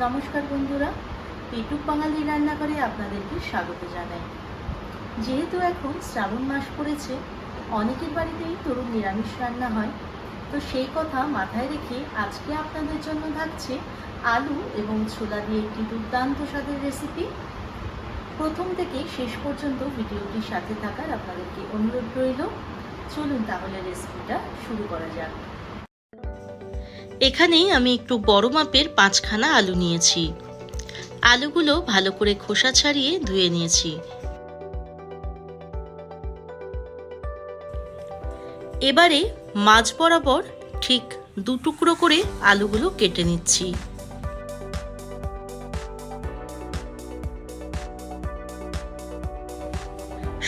নমস্কার বন্ধুরা, পেটুক বাঙালি রান্নাঘরে আপনাদেরকে স্বাগত জানাই। যেহেতু এখন শ্রাবণ মাস পড়েছে, অনেকের বাড়িতেই তরুণ নিরামিষ রান্না হয়। তো সেই কথা মাথায় রেখে আজকে আপনাদের জন্য থাকছে আলু এবং ছোলা দিয়ে একটি দুর্দান্ত স্বাদের রেসিপি প্রথম থেকে শেষ পর্যন্ত ভিডিওটির সাথে থাকার আপনাদেরকে অনুরোধ রইল। চলুন তাহলে রেসিপিটা শুরু করা যাক। এখানেই আমি একটু বড় মাপের পাঁচখানা আলু নিয়েছি। আলুগুলো ভালো করে খোসা ছাড়িয়ে ধুয়ে নিয়েছি। এবারে মাছ বরাবর ঠিক দু টুকরো করে আলুগুলো কেটে নিচ্ছি।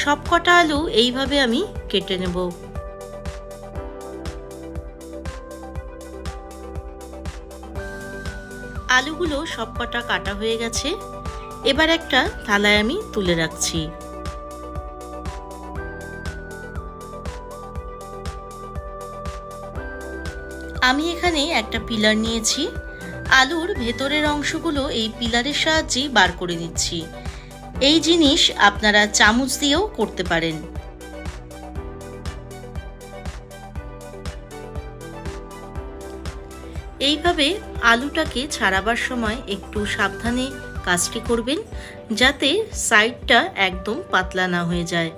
সব কটা আলু এইভাবে আমি কেটে নেব। আলুগুলো সব কটা কাটা হয়ে গেছে। এবার একটা থালায় আমি তুলে রাখছি। আমি এখানে একটা পিলার নিয়েছি। আলুর ভেতরের অংশগুলো এই পিলারের সাহায্যেই বার করে দিচ্ছি। এই জিনিস আপনারা চামচ দিয়েও করতে পারেন। এইভাবে আলুটাকে ছাড়াবার সময় একটু সাবধানে কাজটি করবেন, যাতে সাইডটা একদম পাতলা না হয়ে যায়।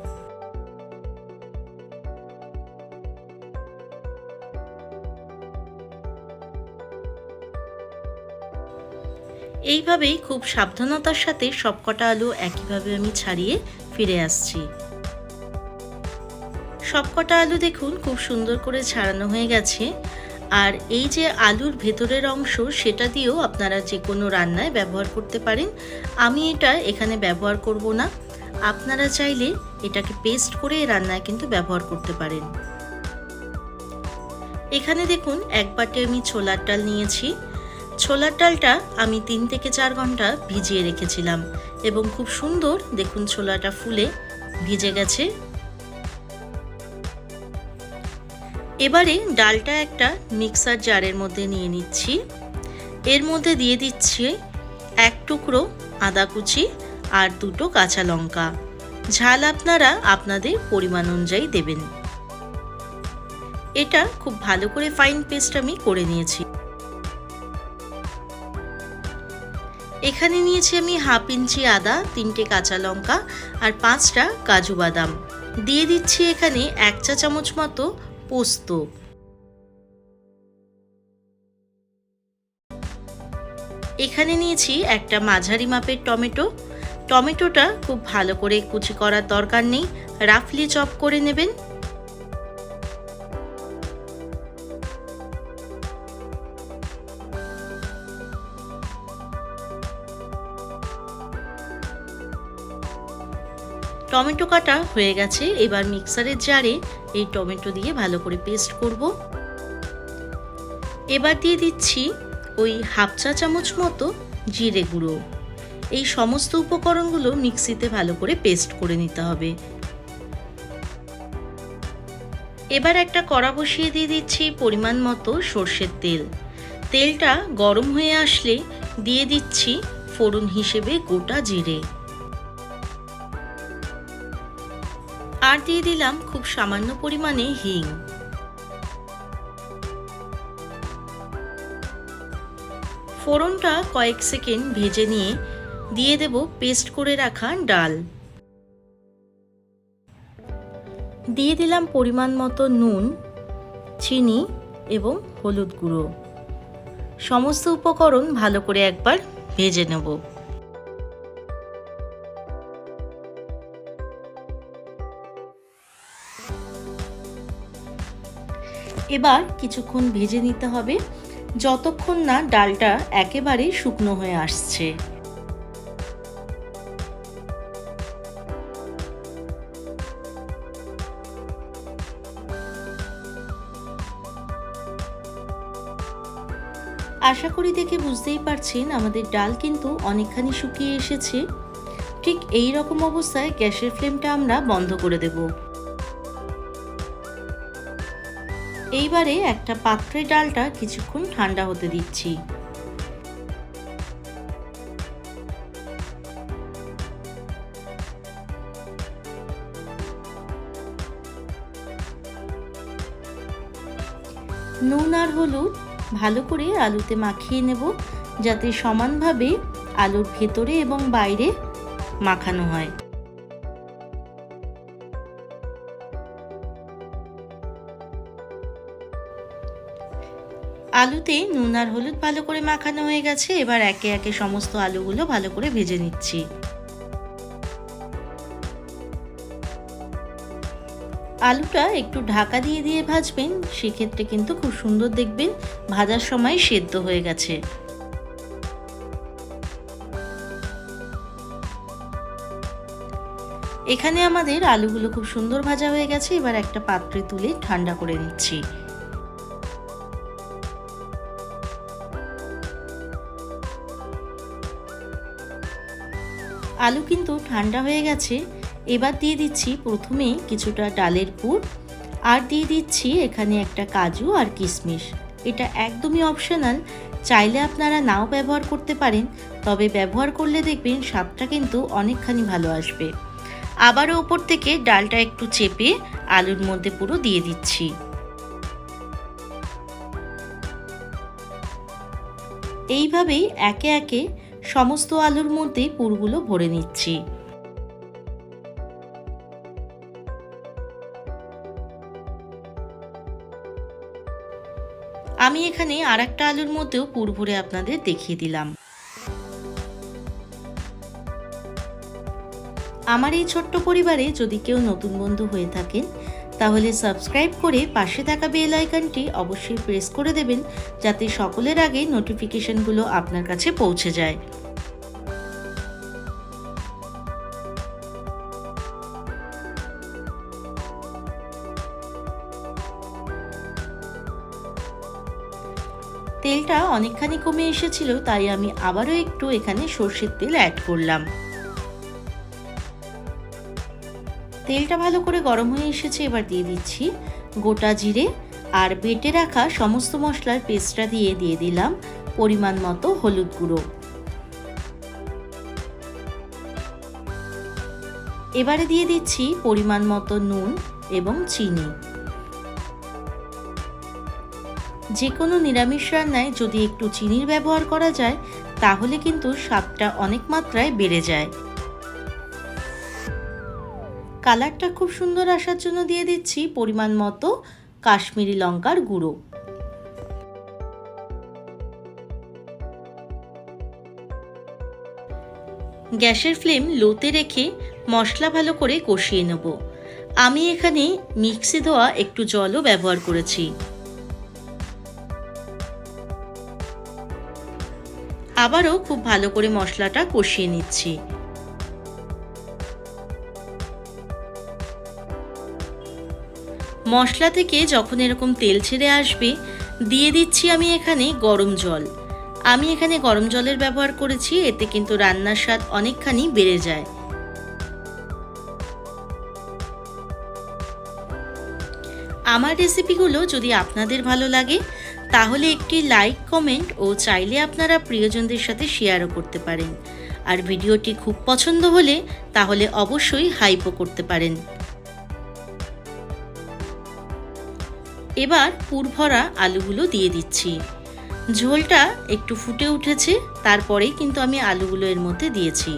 এইভাবেই খুব সাবধানতার সাথে সবকটা আলু একইভাবে আমি ছাড়িয়ে ফিরে আসছি। সবকটা আলু দেখুন, খুব সুন্দর করে ছাড়ানো হয়ে গেছে। আর এই যে আলুর ভেতরের অংশ, সেটা দিয়েও আপনারা যে কোনো রান্নায় ব্যবহার করতে পারেন। আমি এটা এখানে ব্যবহার করব না। আপনারা চাইলে এটাকে পেস্ট করে রান্নায় কিন্তু ব্যবহার করতে পারেন। এখানে দেখুন, এক বাটে আমি ছোলার ডাল নিয়েছি। ছোলার ডালটা আমি তিন থেকে চার ঘণ্টা ভিজিয়ে রেখেছিলাম এবং খুব সুন্দর দেখুন ছোলাটা ফুলে ভিজে গেছে। এবারে ডালটা একটা মিক্সার জারের মধ্যে নিয়ে নিচ্ছি। এর মধ্যে দিয়ে দিচ্ছি এক টুকরো আদা কুচি আর দুটো কাঁচা লঙ্কা। ঝাল আপনারা আপনাদের পরিমাণ অনুযায়ী দেবেন। এটা খুব ভালো করে ফাইন পেস্ট আমি করে নিয়েছি। এখানে নিয়েছি আমি হাফ ইঞ্চি আদা, তিনটে কাঁচা লঙ্কা আর পাঁচটা কাজু বাদাম। দিয়ে দিচ্ছি এখানে এক চা চামচ মতো পোস্ত। এখানে নিয়েছি একটা মাঝারি মাপের টমেটো। টমেটোটা খুব ভালো করে কুচি করার দরকার নেই, রাফলি চপ করে নেবেন। টমেটো কাটা হয়ে গেছে, এবার মিক্সারের জারে এই টমেটো দিয়ে ভালো করে পেস্ট করব। এবার দিয়ে দিচ্ছি ওই হাফ চা চামচ মতো জিরে গুঁড়ো। এই সমস্ত উপকরণগুলো মিক্সিতে ভালো করে পেস্ট করে নিতে হবে। এবার একটা কড়া বসিয়ে দিয়ে দিচ্ছি পরিমাণ মতো সর্ষের তেল। তেলটা গরম হয়ে আসলে দিয়ে দিচ্ছি ফোড়ন হিসেবে গোটা জিরে। আর দিয়ে দিলাম খুব সামান্য পরিমাণে হিং। ফোড়নটা কয়েক সেকেন্ড ভেজে নিয়ে দিয়ে দেব পেস্ট করে রাখা ডাল। দিয়ে দিলাম পরিমাণ মতো নুন, চিনি এবং হলুদ গুঁড়ো। সমস্ত উপকরণ ভালো করে একবার ভেজে নেব। এবার কিছুক্ষণ ভেজে নিতে হবে, যতক্ষণ না ডালটা একেবারে শুকনো হয়ে আসছে। আশা করি দেখে বুঝতেই পারছেন, আমাদের ডাল কিন্তু অনেকখানি শুকিয়ে এসেছে। ঠিক এই রকম অবস্থায় গ্যাসের ফ্লেমটা আমরা বন্ধ করে দেব। এইবারে একটা পাত্রে ডালটা কিছুক্ষণ ঠান্ডা হতে দিচ্ছি। নুন আর হলুদ ভালো করে আলুতে মাখিয়ে নেব, যাতে সমানভাবে আলুর ভেতরে এবং বাইরে মাখানো হয়। আলুতে নুন আর হলুদ ভালো করে মাখানো হয়ে গেছে। এবার একে একে সমস্ত আলুগুলো ভালো করে ভেজে নিচ্ছি। আলুটা একটু ঢাকা দিয়ে দিয়ে ভাজবেন, সেক্ষেত্রে কিন্তু খুব সুন্দর দেখবেন ভাজার সময় সেদ্ধ হয়ে গেছে। এখানে আমাদের আলুগুলো খুব সুন্দর ভাজা হয়ে গেছে, এবার একটা পাত্রে তুলে ঠান্ডা করে নিচ্ছি। আলু কিন্তু ঠান্ডা হয়ে গেছে, এবার দিয়ে দিচ্ছি প্রথমে কিছুটা ডালের পুর, আর দিয়ে দিচ্ছি এখানে একটা কাজু আর কিশমিশ। এটা একদমই অপশনাল চাইলে আপনারা নাও ব্যবহার করতে পারেন, তবে ব্যবহার করলে দেখবেন স্বাদটা কিন্তু অনেকখানি ভালো আসবে। আবারও ওপর থেকে ডালটা একটু চেপে আলুর মধ্যে পুরো দিয়ে দিচ্ছি। এইভাবেই একে একে সমস্ত আলুর মধ্যে পুরগুলো ভরে নিচ্ছি। আমি এখানে আর একটা আলুর মধ্যেও পুর ভরে আপনাদের দেখিয়ে দিলাম। আমার এই ছোট্ট পরিবারে যদি কেউ নতুন বন্ধু হয়ে থাকেন তাহলে সাবস্ক্রাইব করে পাশে থাকা বেল আইকনটি অবশ্যই প্রেস করে দেবেন, যাতে সকলের আগে নোটিফিকেশনগুলো আপনার কাছে পৌঁছে যায়। তেলটা অনেকখানি কমে এসেছিল, তাই আমি আবারও একটু এখানে সর্ষের তেল অ্যাড করলাম। তেলটা ভালো করে গরম হয়ে এসেছে, এবার দিয়ে দিচ্ছি গোটা জিরে আর বেটে রাখা সমস্ত মশলার পেস্টটা দিয়ে দিয়ে দিলাম পরিমাণ মতো হলুদ গুঁড়ো। এবারে দিয়ে দিচ্ছি পরিমাণ মতো নুন এবং চিনি। যে কোনো নিরামিষ রান্নায় যদি একটু চিনির ব্যবহার করা যায়, তাহলে কিন্তু স্বাদটা অনেক মাত্রায় বেড়ে যায়। কালারটা খুব সুন্দর আসার জন্য দিয়ে দিচ্ছি পরিমাণ মতো কাশ্মীরি লঙ্কার গুঁড়ো। গ্যাসের ফ্লেম লোতে রেখে মশলা ভালো করে কষিয়ে নেব। আমি এখানে মিক্সি দেওয়া একটু জলও ব্যবহার করেছি। আবারও খুব ভালো করে মশলাটা কষিয়ে নিচ্ছি। মশলা থেকে যখন এরকম তেল ছেড়ে আসবে, দিয়ে দিচ্ছি আমি এখানে গরম জল। আমি এখানে গরম জলের ব্যবহার করেছি, এতে কিন্তু রান্নার স্বাদ অনেকখানি বেড়ে যায়। আমার রেসিপিগুলো যদি আপনাদের ভালো লাগে, তাহলে একটি লাইক, কমেন্ট ও চাইলে আপনারা প্রিয়জনদের সাথে শেয়ারও করতে পারেন। আর ভিডিওটি খুব পছন্দ হলে, তাহলে অবশ্যই হাইপও করতে পারেন। এবার পুরভরা আলুগুলো দিয়ে দিচ্ছি। ঝোলটা একটু ফুটে উঠেছে, তারপরেই কিন্তু আমি আলুগুলো এর মধ্যে দিয়েছি।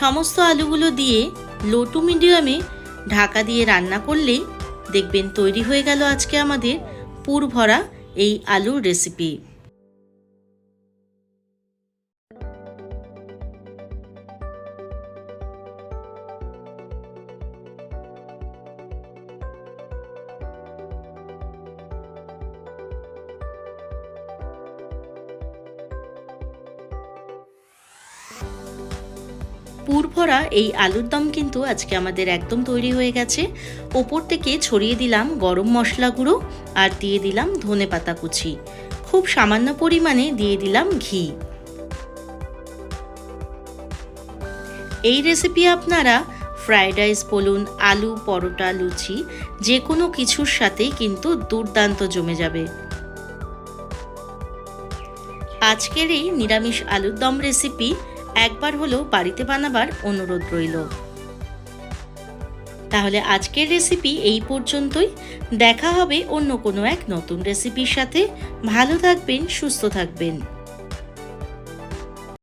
সমস্ত আলুগুলো দিয়ে লো টু মিডিয়ামে ঢাকা দিয়ে রান্না করলেই দেখবেন তৈরি হয়ে গেল আজকে আমাদের পুর ভরা এই আলুর রেসিপি পুর ভরা এই আলুর দম কিন্তু আজকে আমাদের একদম তৈরি হয়ে গেছে। ওপর থেকে ছড়িয়ে দিলাম গরম মশলা গুঁড়ো আর দিয়ে দিলাম ধনে পাতা কুচি। খুব সামান্য পরিমাণে দিয়ে দিলাম ঘি। এই রেসিপি আপনারা ফ্রায়েড রাইস বলুন, আলু, পরোটা, লুচি যে কোনো কিছুর সাথেই কিন্তু দুর্দান্ত জমে যাবে। আজকের এই নিরামিষ আলুর দম রেসিপি একবার হলেও বাড়িতে বানাবার অনুরোধ রইল। তাহলে আজকের রেসিপি এই পর্যন্তই। দেখা হবে অন্য কোনো এক নতুন রেসিপির সাথে। ভালো থাকবেন, সুস্থ থাকবেন।